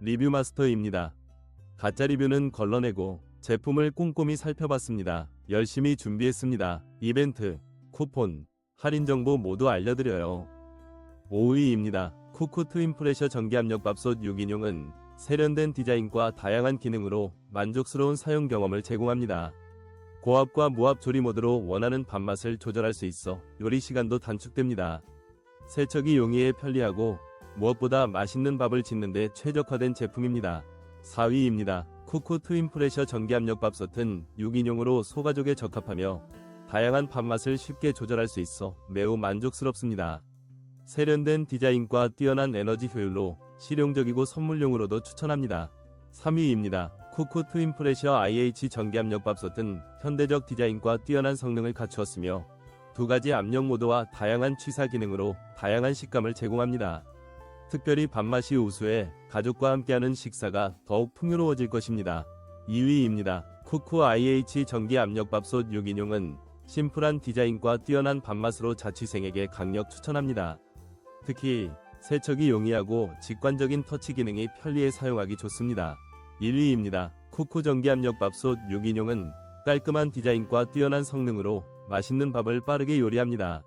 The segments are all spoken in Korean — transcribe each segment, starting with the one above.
리뷰 마스터입니다. 가짜 리뷰는 걸러내고 제품을 꼼꼼히 살펴봤습니다. 열심히 준비했습니다. 이벤트, 쿠폰, 할인 정보 모두 알려드려요. 5위입니다. 쿠쿠 트윈 프레셔 전기압력 밥솥 6인용은 세련된 디자인과 다양한 기능으로 만족스러운 사용 경험을 제공합니다. 고압과 무압 조리 모드로 원하는 밥맛을 조절할 수 있어 요리 시간도 단축됩니다. 세척이 용이해 편리하고 무엇보다 맛있는 밥을 짓는데 최적화된 제품입니다. 4위입니다. 쿠쿠 트윈 프레셔 전기압력 밥솥은 6인용으로 소가족에 적합하며 다양한 밥맛을 쉽게 조절할 수 있어 매우 만족스럽습니다. 세련된 디자인과 뛰어난 에너지 효율로 실용적이고 선물용으로도 추천합니다. 3위입니다. 쿠쿠 트윈 프레셔 IH 전기압력 밥솥은 현대적 디자인과 뛰어난 성능을 갖추었으며 두 가지 압력 모드와 다양한 취사 기능으로 다양한 식감을 제공합니다. 특별히 밥맛이 우수해 가족과 함께하는 식사가 더욱 풍요로워질 것입니다. 2위입니다. 쿠쿠 IH 전기 압력밥솥 6인용은 심플한 디자인과 뛰어난 밥맛으로 자취생에게 강력 추천합니다. 특히 세척이 용이하고 직관적인 터치 기능이 편리해 사용하기 좋습니다. 1위입니다. 쿠쿠 전기압력밥솥 6인용은 깔끔한 디자인과 뛰어난 성능으로 맛있는 밥을 빠르게 요리합니다.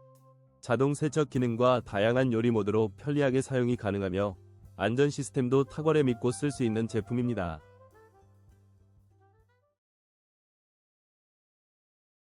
자동 세척 기능과 다양한 요리 모드로 편리하게 사용이 가능하며 안전 시스템도 탁월해 믿고 쓸 수 있는 제품입니다.